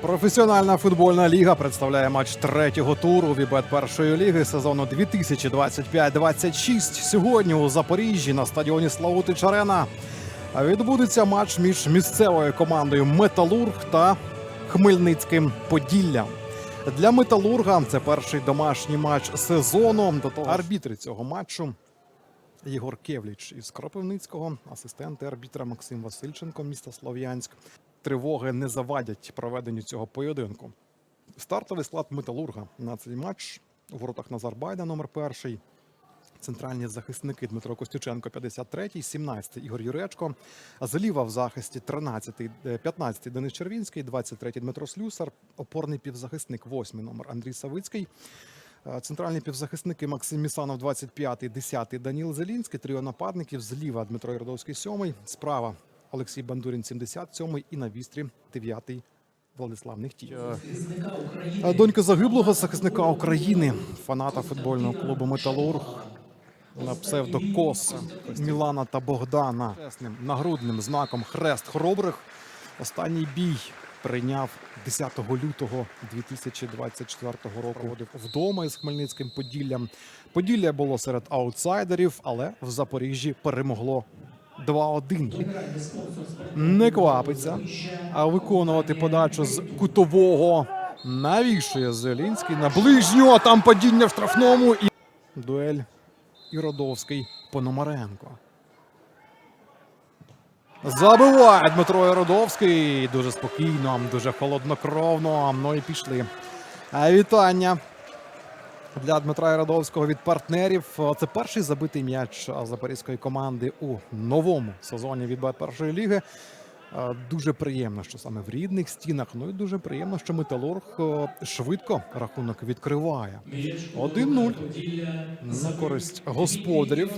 Професіональна футбольна ліга представляє матч третього туру Вібет першої ліги сезону 2025-26. Сьогодні у Запоріжжі на стадіоні Славутич Арена відбудеться матч між місцевою командою Металург та Хмельницьким Поділлям. Для Металурга це перший домашній матч сезону. До того арбітри цього матчу Єгор Кевліч із Кропивницького, асистенти арбітра Максим Васильченко, міста Слов'янськ. Тривоги не завадять проведенню цього поєдинку. Стартовий склад Металурга на цей матч у воротах Назар Байда, номер перший. Центральні захисники Дмитро Костюченко, 53-й, 17-й Ігор Юречко. Зліва в захисті 13-й, е, 15-й Денис Червінський, 23-й Дмитро Слюсар, опорний півзахисник, 8-й номер Андрій Савицький. Е, Центральні півзахисники Максим Місанов, 25-й, 10-й Даніл Зелінський, тріо нападників. Зліва Дмитро Іродовський, 7-й, справа Олексій Бандурін, 77-й і на вістрі 9-й Владислав Нехтій. Донька загиблого захисника України, фаната футбольного клубу Металург на псевдо Мілана та Богдана нагрудним знаком Хрест Хоробрих. Останній бій прийняв 10 лютого 2024 року. Проводив вдома із Хмельницьким Поділлям. Поділля було серед аутсайдерів, але в Запоріжжі перемогло 2-1. Не квапиться, а виконувати подачу з кутового навішує Зелінський на ближню, а там падіння в штрафному і дуель Іродовський Пономаренко. Забиває Дмитро Іродовський. Дуже спокійно, дуже холоднокровно. Ну і пішли. Вітання для Дмитра Іродовського від партнерів. Це перший забитий м'яч запорізької команди у новому сезоні від першої ліги. Е, Дуже приємно, що саме в рідних стінах. Ну і дуже приємно, що металург швидко рахунок відкриває. 1-0 на користь господарів.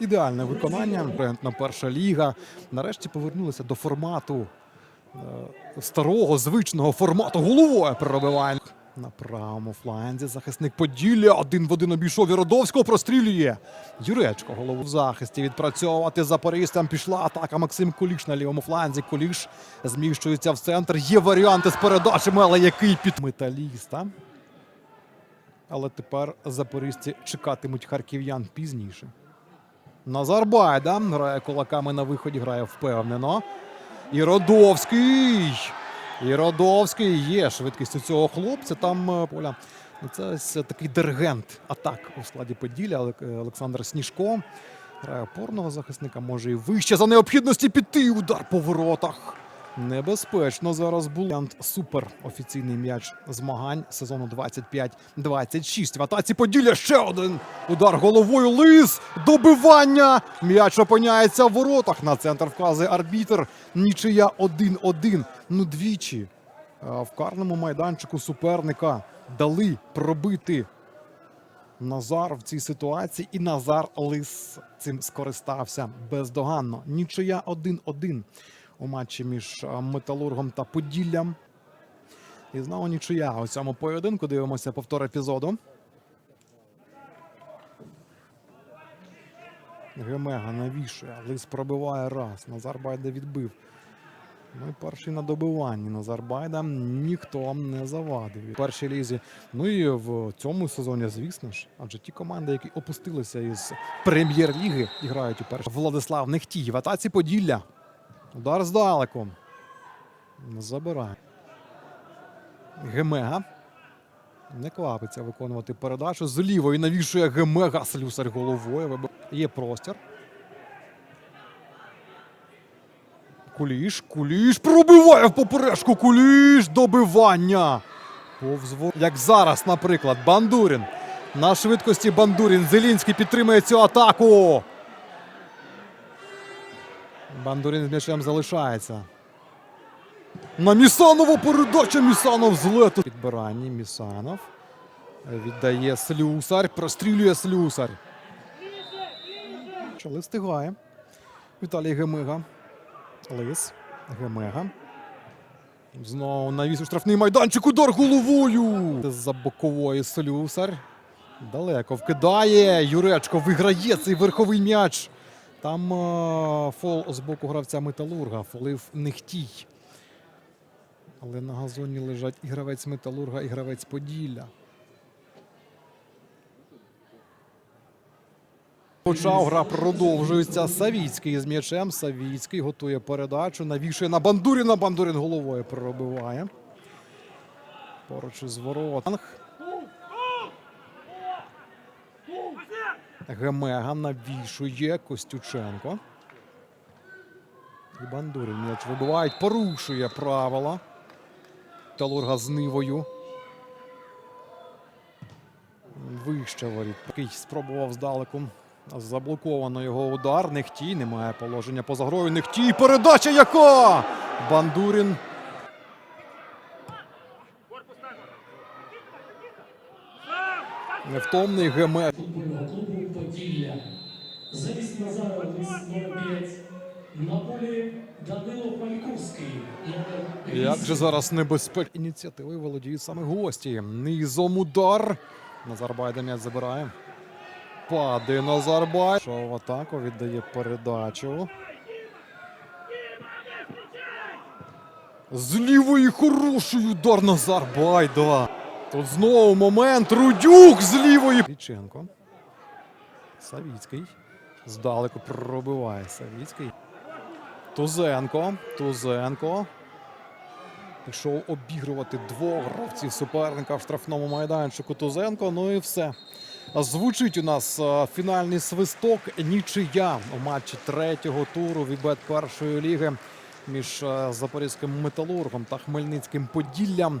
Ідеальне виконання. Брендна перша ліга. Нарешті повернулися до формату старого звичного формату. Головою перебиває. На правому фланзі захисник Поділля один в один обійшов Іродовського, прострілює. Юречко голову в захисті відпрацьовувати запорізькам. Пішла атака Максим Куліш на лівому фланзі. Куліш зміщується в центр. Є варіанти з передачами, але який під металіста. Але тепер запорізьці чекатимуть харків'ян пізніше. Назар Байда грає кулаками на виході, грає впевнено. І Родовський. І Родовський є швидкість у цього хлопця. Там е, поля. Ну, Це такий диригент атак у складі Поділля е, Олександр Сніжко. Грає опорного захисника, може і вище за необхідності піти. Удар по воротах. Небезпечно зараз був супер офіційний м'яч змагань сезону 25-26. В атаці Поділля ще один удар головою. Лис добивання. М'яч опиняється в воротах. На центр вказує арбітр. Нічия 1-1. Ну двічі в карному майданчику суперника дали пробити Назар в цій ситуації, і Назар Лис цим скористався бездоганно. Нічия 1-1 у матчі між Металургом та Поділлям. І знову нічия у цьому поєдинку. Дивимося повтор епізоду. Гемега навішує. Лис пробиває раз. Назар Байда відбив. Ну і перший на добиванні Назар Байда ніхто не завадив. Першій лізі. Ну і в цьому сезоні, звісно ж, адже ті команди, які опустилися із прем'єр-ліги грають у першій. Владислав Нехтій в атаці Поділля. Удар здалеку. Забирає. Гемега. Не квапиться виконувати передачу. З лівої навішує Гемега. Слюсар головою. Є простір. Куліш, Куліш пробиває в поперечку. Куліш добивання. Повзвор. Як зараз, наприклад, Бандурін. На швидкості Бандурін. Зелінський підтримує цю атаку. Бандурін з м'ячем залишається. На Місанова передача Місанов з лету. Підбирання Місанов. Віддає Слюсар, прострілює Слюсар. Що Лис встигає. Віталій Гемига. Лис. Гемега. Знову навіс у штрафний майданчик. Удар головою. З-за бокової Слюсар. Далеко вкидає. Юречко виграє цей верховий м'яч. Там е, фол з боку гравця Металурга. Фолив Нехтій. Але на газоні лежать і гравець Металурга, і гравець Поділля. Почав гра продовжується. Савіцький з м'ячем. Савіцький готує передачу. Навішує на Бандуріна. Бандурін головою пробиває. Поруч із ворот. Гемега навішує Костюченко. І Бандурин м'яч вибивають. Порушує правила. Талурга з нивою. Вище воріт. Такий спробував здалеку. Заблоковано його удар. Нехтій. Немає положення поза грою. Нехтій. Передача яка? Бандурін. Невтомний Геме. Поділля. Замість Назара Лис номер 5. На полі Данило Пальковський. Як же зараз небезпечно. Ініціативою володіють саме гості. Низом удар. Назарбай де м'яч забирає. Падає Назарбай. Що в атаку віддає передачу. З лівої хороший удар Назарбай, да. Тут знову момент. Рудюк з лівої. Віченко. Савіцький. Здалеку пробиває Савіцький. Тузенко. Тузенко. Пішов обігрувати двох гравців суперника в штрафному майданчику Тузенко. Ну і все. Звучить у нас е, фінальний свисток. Нічия у матчі третього туру Вібет першої ліги між е, запорізьким металургом та Хмельницьким Поділлям.